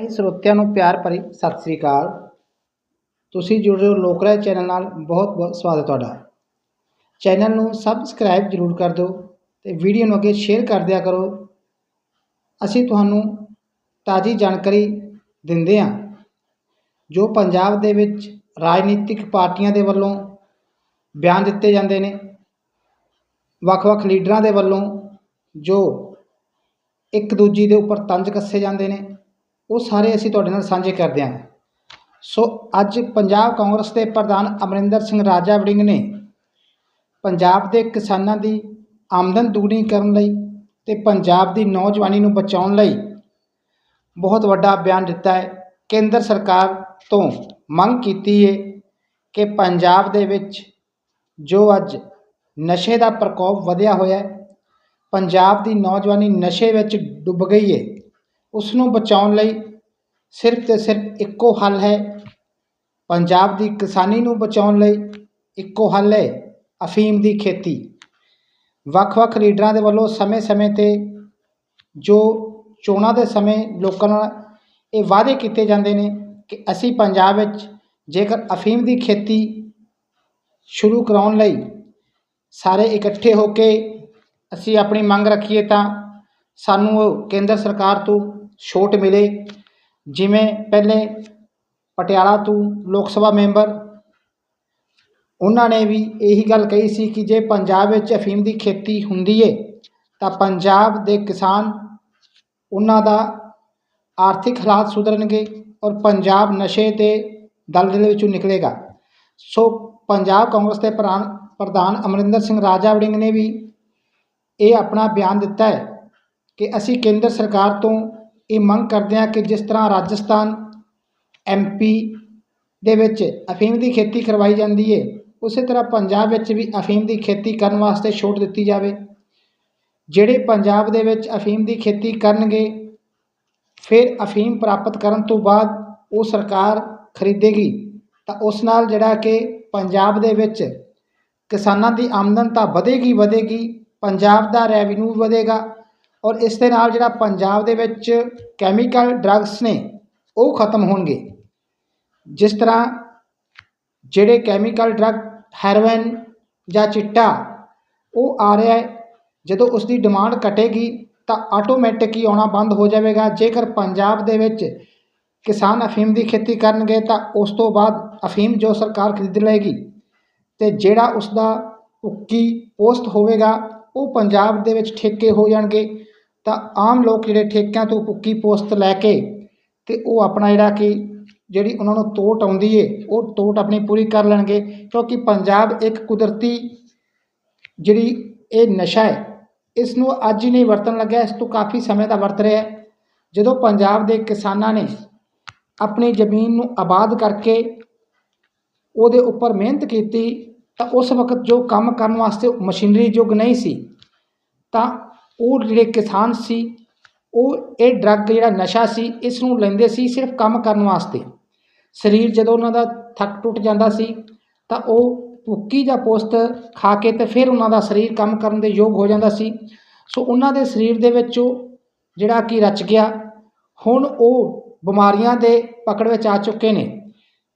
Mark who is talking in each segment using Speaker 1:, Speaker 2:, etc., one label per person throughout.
Speaker 1: ਸਾਰੇ ਸਰੋਤਿਆਂ ਨੂੰ ਪਿਆਰ ਭਰੀ ਸਤਿ ਸ੍ਰੀ ਅਕਾਲ। ਤੁਸੀਂ ਜੁੜ ਰਹੇ ਹੋ ਲੋਕਰਾਜ ਚੈਨਲ ਨਾਲ। ਬਹੁਤ ਬਹੁਤ ਸਵਾਗਤ ਹੈ ਤੁਹਾਡਾ। ਚੈਨਲ ਨੂੰ ਸਬਸਕ੍ਰਾਈਬ ਜ਼ਰੂਰ ਕਰ ਦਿਓ ਤੇ ਵੀਡੀਓ ਨੂੰ ਅੱਗੇ ਸ਼ੇਅਰ ਕਰ ਦਿਆ ਕਰੋ। ਅਸੀਂ ਤੁਹਾਨੂੰ ਤਾਜ਼ੀ ਜਾਣਕਾਰੀ ਦਿੰਦੇ ਹਾਂ। ਜੋ ਪੰਜਾਬ ਦੇ ਵਿੱਚ ਰਾਜਨੀਤਿਕ ਪਾਰਟੀਆਂ ਦੇ ਵੱਲੋਂ ਬਿਆਨ ਦਿੱਤੇ ਜਾਂਦੇ ਨੇ, ਵੱਖ-ਵੱਖ ਲੀਡਰਾਂ ਦੇ ਵੱਲੋਂ ਜੋ ਇੱਕ ਦੂਜੀ ਦੇ ਉੱਪਰ ਤੰਜ ਕੱਸੇ ਜਾਂਦੇ ਨੇ ਉਹ ਸਾਰੇ ਅਸੀਂ ਤੁਹਾਡੇ ਨਾਲ ਸਾਂਝੇ ਕਰਦੇ ਹਾਂ। ਸੋ ਅੱਜ ਪੰਜਾਬ ਕਾਂਗਰਸ ਦੇ ਪ੍ਰਧਾਨ ਅਮਰਿੰਦਰ ਸਿੰਘ ਰਾਜਾ ਵੜਿੰਗ ਨੇ ਪੰਜਾਬ ਦੇ ਕਿਸਾਨਾਂ ਦੀ ਆਮਦਨ ਦੁੱਗਣੀ ਕਰਨ ਲਈ ਤੇ ਪੰਜਾਬ ਦੀ ਨੌਜਵਾਨੀ ਨੂੰ ਬਚਾਉਣ ਲਈ ਬਹੁਤ ਵੱਡਾ ਬਿਆਨ ਦਿੱਤਾ ਹੈ। ਕੇਂਦਰ ਸਰਕਾਰ ਤੋਂ ਮੰਗ ਕੀਤੀ ਹੈ ਕਿ ਪੰਜਾਬ ਦੇ ਵਿੱਚ ਜੋ ਅੱਜ ਨਸ਼ੇ ਦਾ ਪ੍ਰਕੋਪ ਵਧਿਆ ਹੋਇਆ ਹੈ, ਪੰਜਾਬ ਦੀ ਨੌਜਵਾਨੀ ਨਸ਼ੇ ਵਿੱਚ ਡੁੱਬ ਗਈ ਹੈ ਉਸ ਨੂੰ ਬਚਾਉਣ ਲਈ ਸਿਰਫ ਤੇ ਸਿਰਫ ਇੱਕੋ ਹੱਲ ਹੈ। ਪੰਜਾਬ ਦੀ ਕਿਸਾਨੀ ਨੂੰ ਬਚਾਉਣ ਲਈ ਇੱਕੋ ਹੱਲ ਹੈ, ਅਫੀਮ ਦੀ ਖੇਤੀ। ਵੱਖ-ਵੱਖ ਲੀਡਰਾਂ ਦੇ ਵੱਲੋਂ ਸਮੇਂ-ਸਮੇਂ ਤੇ ਜੋ ਚੋਣਾਂ ਦੇ ਸਮੇਂ ਲੋਕਾਂ ਨਾਲ ਇਹ ਵਾਅਦੇ ਕੀਤੇ ਜਾਂਦੇ ਨੇ ਕਿ ਅਸੀਂ ਪੰਜਾਬ ਵਿੱਚ ਜੇਕਰ ਅਫੀਮ ਦੀ ਖੇਤੀ ਸ਼ੁਰੂ ਕਰਾਉਣ ਲਈ ਸਾਰੇ ਇਕੱਠੇ ਹੋ ਕੇ ਅਸੀਂ ਆਪਣੀ ਮੰਗ ਰੱਖੀਏ ਤਾਂ ਸਾਨੂੰ ਉਹ ਕੇਂਦਰ ਸਰਕਾਰ ਤੋਂ ਛੋਟ ਮਿਲੇ। ਜਿਵੇਂ ਪਹਿਲੇ ਪਟਿਆਲਾ ਤੋਂ ਲੋਕ ਸਭਾ ਮੈਂਬਰ, ਉਹਨਾਂ ਨੇ ਵੀ ਇਹੀ ਗੱਲ ਕਹੀ ਸੀ ਕਿ ਜੇ ਪੰਜਾਬ ਵਿੱਚ ਅਫੀਮ ਦੀ ਖੇਤੀ ਹੁੰਦੀ ਏ, ਤਾਂ ਪੰਜਾਬ ਦੇ ਕਿਸਾਨ ਉਹਨਾਂ ਦਾ ਆਰਥਿਕ ਹਾਲਾਤ ਸੁਧਰਨਗੇ ਔਰ ਪੰਜਾਬ ਨਸ਼ੇ ਦੇ ਦਲਦਲ ਵਿੱਚੋਂ ਨਿਕਲੇਗਾ। ਸੋ ਪੰਜਾਬ ਕਾਂਗਰਸ ਦੇ ਪ੍ਰਧਾਨ ਪ੍ਰਧਾਨ ਅਮਰਿੰਦਰ ਸਿੰਘ ਰਾਜਾ ਵੜਿੰਗ ਨੇ ਵੀ ਇਹ ਆਪਣਾ ਬਿਆਨ ਦਿੱਤਾ ਹੈ ਕਿ ਅਸੀਂ ਕੇਂਦਰ ਸਰਕਾਰ ਤੋਂ ਇਹ ਮੰਗ ਕਰਦੇ ਹਾਂ ਕਿ ਜਿਸ ਤਰ੍ਹਾਂ ਰਾਜਸਥਾਨ ਐਮਪੀ ਦੇ ਵਿੱਚ ਅਫੀਮ ਦੀ ਖੇਤੀ ਕਰਵਾਈ ਜਾਂਦੀ ਹੈ ਉਸੇ ਤਰ੍ਹਾਂ ਪੰਜਾਬ ਵਿੱਚ ਵੀ ਅਫੀਮ ਦੀ ਖੇਤੀ ਕਰਨ ਵਾਸਤੇ ਛੋਟ ਦਿੱਤੀ ਜਾਵੇ। ਜਿਹੜੇ ਪੰਜਾਬ ਦੇ ਵਿੱਚ ਅਫੀਮ ਦੀ ਖੇਤੀ ਕਰਨਗੇ, ਫਿਰ ਅਫੀਮ ਪ੍ਰਾਪਤ ਕਰਨ ਤੋਂ ਬਾਅਦ ਉਹ ਸਰਕਾਰ ਖਰੀਦੇਗੀ। ਤਾਂ ਉਸ ਨਾਲ ਜਿਹੜਾ ਕਿ ਪੰਜਾਬ ਦੇ ਵਿੱਚ ਕਿਸਾਨਾਂ ਦੀ ਆਮਦਨ ਤਾਂ ਵਧੇਗੀ ਵਧੇਗੀ ਪੰਜਾਬ ਦਾ ਰੈਵਨਿਊ ਵਧੇਗਾ। ਔਰ ਇਸ ਦੇ ਨਾਲ ਜਿਹੜਾ ਪੰਜਾਬ ਦੇ ਵਿੱਚ ਕੈਮੀਕਲ ਡਰੱਗਸ ਨੇ, ਉਹ ਖਤਮ ਹੋਣਗੇ। ਜਿਸ ਤਰ੍ਹਾਂ ਜਿਹੜੇ ਕੈਮੀਕਲ ਡਰੱਗ ਹੈਰੋਇਨ ਜਾਂ ਚਿੱਟਾ, ਉਹ ਆ ਰਿਹਾ ਹੈ। ਜਦੋਂ ਉਸ ਦੀ ਡਿਮਾਂਡ ਘਟੇਗੀ, ਤਾਂ ਆਟੋਮੈਟਿਕ ਹੀ ਆਉਣਾ ਬੰਦ ਹੋ ਜਾਵੇਗਾ। ਜੇਕਰ ਪੰਜਾਬ ਦੇ ਵਿੱਚ ਕਿਸਾਨ ਅਫੀਮ ਦੀ ਖੇਤੀ ਕਰਨਗੇ, ਤਾਂ ਉਸ ਤੋਂ ਬਾਅਦ ਅਫੀਮ ਜੋ ਸਰਕਾਰ ਖਰੀਦ ਲਏਗੀ ਤੇ ਜਿਹੜਾ ਉਸ ਦਾ ਉੱਕੀ ਪੋਸਟ ਹੋਵੇਗਾ, ਉਹ ਪੰਜਾਬ ਦੇ ਵਿੱਚ ਠੇਕੇ ਹੋ ਜਾਣਗੇ। ਤਾਂ ਆਮ ਲੋਕ ਜਿਹੜੇ ਠੇਕਿਆਂ ਤੋਂ ਪੁੱਕੀ ਪੋਸਤ ਲੈ ਕੇ ਅਤੇ ਉਹ ਆਪਣਾ ਜਿਹੜਾ ਕਿ ਜਿਹੜੀ ਉਹਨਾਂ ਨੂੰ ਤੋਟ ਆਉਂਦੀ ਹੈ ਉਹ ਤੋਟ ਆਪਣੀ ਪੂਰੀ ਕਰ ਲੈਣਗੇ, ਕਿਉਂਕਿ ਪੰਜਾਬ ਇੱਕ ਕੁਦਰਤੀ ਜਿਹੜੀ ਇਹ ਨਸ਼ਾ ਹੈ ਇਸ ਨੂੰ ਅੱਜ ਹੀ ਨਹੀਂ ਵਰਤਣ ਲੱਗਿਆ, ਇਸ ਤੋਂ ਕਾਫੀ ਸਮੇਂ ਦਾ ਵਰਤ ਰਿਹਾ ਜਦੋਂ ਪੰਜਾਬ ਦੇ ਕਿਸਾਨਾਂ ਨੇ ਆਪਣੀ ਜ਼ਮੀਨ ਨੂੰ ਆਬਾਦ ਕਰਕੇ ਉਹਦੇ ਉੱਪਰ ਮਿਹਨਤ ਕੀਤੀ, ਤਾਂ ਉਸ ਵਕਤ ਜੋ ਕੰਮ ਕਰਨ ਵਾਸਤੇ ਮਸ਼ੀਨਰੀ ਯੁੱਗ ਨਹੀਂ ਸੀ, ਤਾਂ ਉਹ ਜਿਹੜੇ ਕਿਸਾਨ ਸੀ, ਉਹ ਇਹ ਡਰੱਗ ਜਿਹੜਾ ਨਸ਼ਾ ਸੀ ਇਸ ਨੂੰ ਲੈਂਦੇ ਸੀ ਸਿਰਫ ਕੰਮ ਕਰਨ ਵਾਸਤੇ। ਸਰੀਰ ਜਦੋਂ ਉਹਨਾਂ ਦਾ ਥੱਕ ਟੁੱਟ ਜਾਂਦਾ ਸੀ, ਤਾਂ ਉਹ ਭੁੱਕੀ ਜਾਂ ਪੋਸਤ ਖਾ ਕੇ ਤੇ ਫਿਰ ਉਹਨਾਂ ਦਾ ਸਰੀਰ ਕੰਮ ਕਰਨ ਦੇ ਯੋਗ ਹੋ ਜਾਂਦਾ ਸੀ। ਸੋ ਉਹਨਾਂ ਦੇ ਸਰੀਰ ਦੇ ਵਿੱਚ ਉਹ ਜਿਹੜਾ ਕਿ ਰਚ ਗਿਆ, ਹੁਣ ਉਹ ਬਿਮਾਰੀਆਂ ਦੇ ਪਕੜ ਵਿੱਚ ਆ ਚੁੱਕੇ ਨੇ।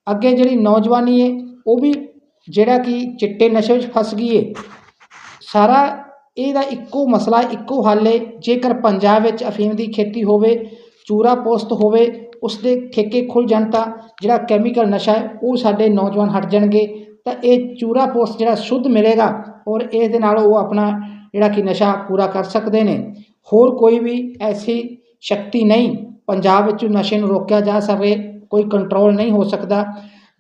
Speaker 1: ਅੱਗੇ ਜਿਹੜੀ ਨੌਜਵਾਨੀ ਹੈ ਉਹ ਵੀ ਜਿਹੜਾ ਕਿ ਚਿੱਟੇ ਨਸ਼ੇ ਵਿੱਚ ਫਸ ਗਈ ਹੈ ਸਾਰਾ ਇਹਦਾ ਇੱਕੋ ਮਸਲਾ, ਇੱਕੋ ਹੱਲ ਹੈ ਜੇਕਰ ਪੰਜਾਬ ਵਿੱਚ ਅਫੀਮ ਦੀ ਖੇਤੀ ਹੋਵੇ, ਚੂਰਾ ਪੋਸਤ ਹੋਵੇ ਉਸ ਦੇ ਠੇਕੇ ਖੁੱਲ ਜਾਣ ਤਾਂ ਜਿਹੜਾ ਕੈਮੀਕਲ ਨਸ਼ਾ ਹੈ, ਉਹ ਸਾਡੇ ਨੌਜਵਾਨ ਹਟ ਜਾਣਗੇ। ਤਾਂ ਇਹ ਚੂਰਾ ਪੋਸਤ ਜਿਹੜਾ ਸ਼ੁੱਧ ਮਿਲੇਗਾ ਔਰ ਇਸ ਦੇ ਨਾਲ ਉਹ ਆਪਣਾ ਜਿਹੜਾ ਕਿ ਨਸ਼ਾ ਪੂਰਾ ਕਰ ਸਕਦੇ ਨੇ। ਹੋਰ ਕੋਈ ਵੀ ਐਸੀ ਸ਼ਕਤੀ ਨਹੀਂ ਪੰਜਾਬ ਵਿੱਚ ਨਸ਼ੇ ਨੂੰ ਰੋਕਿਆ ਜਾ ਸਕੇ, ਕੋਈ ਕੰਟਰੋਲ ਨਹੀਂ ਹੋ ਸਕਦਾ।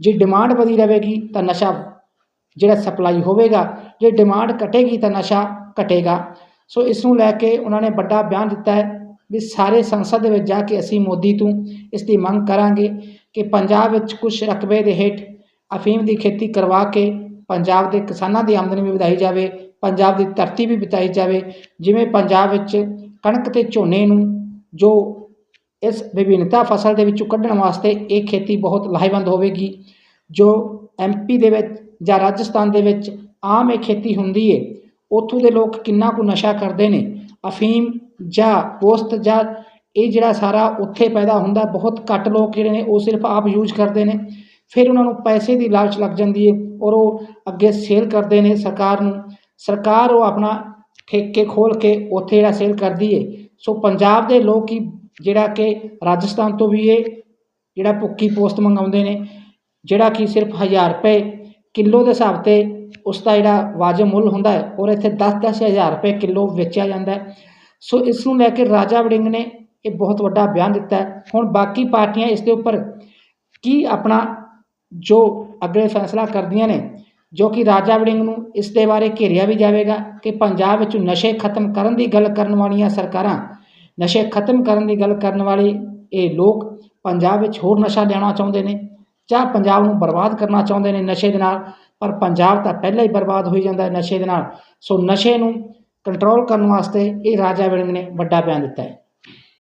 Speaker 1: ਜੇ ਡਿਮਾਂਡ ਵਧੀ ਰਹੇਗੀ ਤਾਂ ਨਸ਼ਾ ਜਿਹੜਾ ਸਪਲਾਈ ਹੋਵੇਗਾ। ਜੇ ਡਿਮਾਂਡ ਘਟੇਗੀ ਤਾਂ ਨਸ਼ਾ ਘਟੇਗਾ। ਸੋ ਇਸ ਨੂੰ ਲੈ ਕੇ ਉਹਨਾਂ ਨੇ ਵੱਡਾ ਬਿਆਨ ਦਿੱਤਾ ਹੈ ਵੀ ਸਾਰੇ ਸੰਸਦ ਦੇ ਵਿੱਚ ਜਾ ਕੇ ਅਸੀਂ ਮੋਦੀ ਤੋਂ ਇਸ ਦੀ ਮੰਗ ਕਰਾਂਗੇ ਕਿ ਪੰਜਾਬ ਵਿੱਚ ਕੁਝ ਰਕਬੇ ਦੇ ਹੇਠ ਅਫੀਮ ਦੀ ਖੇਤੀ ਕਰਵਾ ਕੇ ਪੰਜਾਬ ਦੇ ਕਿਸਾਨਾਂ ਦੀ ਆਮਦਨੀ ਵੀ ਵਧਾਈ ਜਾਵੇ, ਪੰਜਾਬ ਦੀ ਧਰਤੀ ਵੀ ਬਚਾਈ ਜਾਵੇ, ਜਿਵੇਂ ਪੰਜਾਬ ਵਿੱਚ ਕਣਕ ਤੇ ਝੋਨੇ ਨੂੰ ਜੋ ਇਸ ਵਿਭਿੰਨਤਾ ਫਸਲ ਦੇ ਵਿੱਚੋਂ ਕੱਢਣ ਵਾਸਤੇ ਇਹ ਖੇਤੀ ਬਹੁਤ ਲਾਹੇਵੰਦ ਹੋਵੇਗੀ, ਜੋ ਐਮਪੀ ਦੇ ਵਿੱਚ ਜਾਂ ਰਾਜਸਥਾਨ ਦੇ ਵਿੱਚ ਆਮ ਇਹ ਖੇਤੀ ਹੁੰਦੀ ਏ ਉੱਥੋਂ ਦੇ ਲੋਕ ਕਿੰਨਾ ਕੁ ਨਸ਼ਾ ਕਰਦੇ ਨੇ, ਅਫੀਮ ਜਾਂ ਪੋਸਤ ਜਾਂ ਇਹ ਜਿਹੜਾ ਸਾਰਾ ਉੱਥੇ ਪੈਦਾ ਹੁੰਦਾ, ਬਹੁਤ ਘੱਟ ਲੋਕ ਜਿਹੜੇ ਨੇ ਉਹ ਸਿਰਫ ਆਪ ਯੂਜ਼ ਕਰਦੇ ਨੇ। ਫਿਰ ਉਹਨਾਂ ਨੂੰ ਪੈਸੇ ਦੀ ਲਾਲਚ ਲੱਗ ਜਾਂਦੀ ਹੈ ਔਰ ਉਹ ਅੱਗੇ ਸੇਲ ਕਰਦੇ ਨੇ ਸਰਕਾਰ ਨੂੰ। ਸਰਕਾਰ ਉਹ ਆਪਣਾ ਠੇਕੇ ਖੋਲ੍ਹ ਕੇ ਉੱਥੇ ਜਿਹੜਾ ਸੇਲ ਕਰਦੀ ਹੈ ਸੋ ਪੰਜਾਬ ਦੇ ਲੋਕ ਹੀ ਜਿਹੜਾ ਕਿ ਰਾਜਸਥਾਨ ਤੋਂ ਵੀ ਇਹ ਜਿਹੜਾ ਭੁੱਕੀ ਪੋਸਟ ਮੰਗਾਉਂਦੇ ਨੇ, ਜਿਹੜਾ ਕਿ ਸਿਰਫ 1000 ਰੁਪਏ ਕਿਲੋ ਦੇ ਹਿਸਾਬ ਤੇ ਉਸ ਦਾ ਜਿਹੜਾ ਵਾਜਬ ਮੁੱਲ ਹੁੰਦਾ ਹੈ, ਔਰ ਇੱਥੇ 10-10 ਹਜ਼ਾਰ ਰੁਪਏ ਕਿਲੋ ਵੇਚਿਆ ਜਾਂਦਾ ਹੈ। ਸੋ ਇਸ ਨੂੰ ਲੈ ਕੇ ਰਾਜਾ ਵੜਿੰਗ ਨੇ ਇਹ ਬਹੁਤ ਵੱਡਾ ਬਿਆਨ ਦਿੱਤਾ ਹੈ। ਹੁਣ ਬਾਕੀ ਪਾਰਟੀਆਂ ਇਸ ਦੇ ਉੱਪਰ ਕੀ ਆਪਣਾ ਜੋ ਅੱਗੇ ਫੈਸਲਾ ਕਰਦੀਆਂ ਨੇ, ਜੋ ਕਿ ਰਾਜਾ ਵੜਿੰਗ ਨੂੰ ਇਸ ਦੇ ਬਾਰੇ ਘੇਰਿਆ ਵੀ ਜਾਵੇਗਾ ਕਿ ਪੰਜਾਬ ਵਿੱਚ ਨਸ਼ੇ ਖਤਮ ਕਰਨ ਦੀ ਗੱਲ ਕਰਨ ਵਾਲੀਆਂ ਸਰਕਾਰਾਂ, ਨਸ਼ੇ ਖਤਮ ਕਰਨ ਦੀ ਗੱਲ ਕਰਨ ਵਾਲੇ ਇਹ ਲੋਕ ਪੰਜਾਬ ਵਿੱਚ ਹੋਰ ਨਸ਼ਾ ਲਿਆਉਣਾ ਚਾਹੁੰਦੇ ਨੇ ਜਾਂ ਪੰਜਾਬ ਨੂੰ ਬਰਬਾਦ ਕਰਨਾ ਚਾਹੁੰਦੇ ਨੇ ਨਸ਼ੇ ਦੇ ਨਾਲ। ਪਰ ਪੰਜਾਬ ਤਾਂ ਪਹਿਲਾਂ ਹੀ ਬਰਬਾਦ ਹੋਈ ਜਾਂਦਾ ਹੈ ਨਸ਼ੇ ਦੇ ਨਾਲ। ਸੋ ਨਸ਼ੇ ਨੂੰ ਕੰਟਰੋਲ ਕਰਨ ਵਾਸਤੇ ਇਹ ਰਾਜਾ ਵੜਿੰਗ ਨੇ ਵੱਡਾ ਬਿਆਨ ਦਿੱਤਾ ਹੈ।